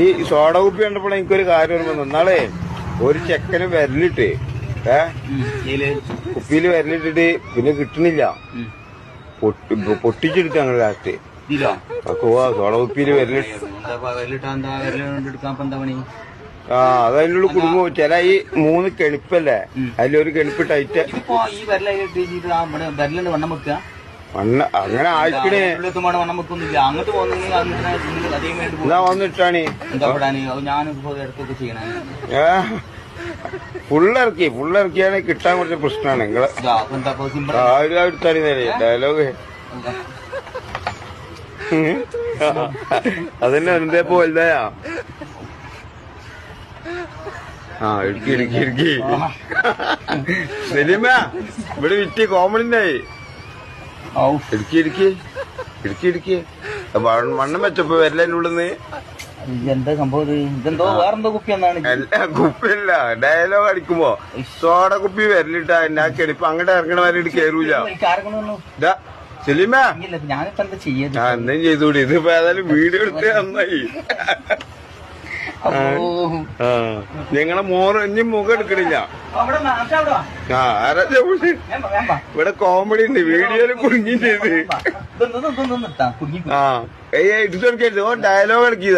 ഈ സോഡ കുപ്പി കണ്ടപ്പോൾ എനിക്കൊരു കാര്യം ഓർമ്മ വന്നു. നാളെ ഒരു ചെക്കന് വിരലിട്ട് ഏ വരലിട്ടിട്ട് കുപ്പിയിൽ വിരലിട്ടിട്ട് പിന്നെ കിട്ടണില്ല. പൊട്ടിച്ചെടുത്ത് ഞങ്ങൾ ലാസ്റ്റ് സോഡ കുപ്പിയിൽ വിരലിട്ട് വിരലിട്ടാ ആ അതതിനുള്ള കുടുംബം ചില ഈ മൂന്ന് കെണിപ്പല്ലേ? അതിലൊരു കെണിപ്പ് ടൈറ്റ് ഈ ഇവിടെ വണ്ണം വെക്കുക. മണ്ണ് അങ്ങനെ ആയിക്കണേ. വെക്കൊന്നുമില്ല അങ്ങോട്ട് പോകുന്നെങ്കിൽ അതേ വന്നിട്ടാണ്. എന്താ ഞാൻ ചെയ്യണേ. ഫുള്ളിറക്കി ഫുള്ളിറക്കിയാണ് കിട്ടാൻ കുറച്ച് പ്രശ്നമാണ്. നിങ്ങളെ ആരും എടുത്താലും ഡയലോഗ്. അതന്നെ എന്തേ പോയതാ ആ ഇടുക്കി ഇടുക്കി ഇടുക്കി. സലീമ ഇവിടെ വിറ്റി കോമഡി ഉണ്ടായി ഔ ഇടുക്കി ഇടുക്കി. ഇടുക്കി ഇടുക്കി. മണ്ണം വെച്ചപ്പോ ഉള്ളിന്ന്. ഇതെന്താ സംഭവം ഇതെന്തോ വേറെന്തോ കുപ്പി എന്നാണ് അല്ല കുപ്പിയല്ല. ഡയലോഗ് അടിക്കുമ്പോ സോഡ കുപ്പി വരലിട്ടാ എന്നെ കെടിപ്പ് അങ്ങോട്ട് ഇറങ്ങണ വരെ ഇതാ സലീമ. ഞാനിപ്പോ എന്താ ചെയ്യാ എന്തെങ്കിലും ചെയ്തൂടി. ഇതിപ്പോ ഏതായാലും വീഡിയോ എടുത്ത് നന്നായി. ആ. ഞങ്ങളെ മോറ് ഇനി മുഖം എടുക്കണില്ല. ആ ആരാ ഇവിടെ കോമഡി ഉണ്ട്. വീഡിയോയിൽ കുഞ്ഞിന്റെ ഇത് ആ ഏയ് എടുത്തെടുക്കരുത് ഓ ഡയലോഗ് ഇറക്കിയതാണ്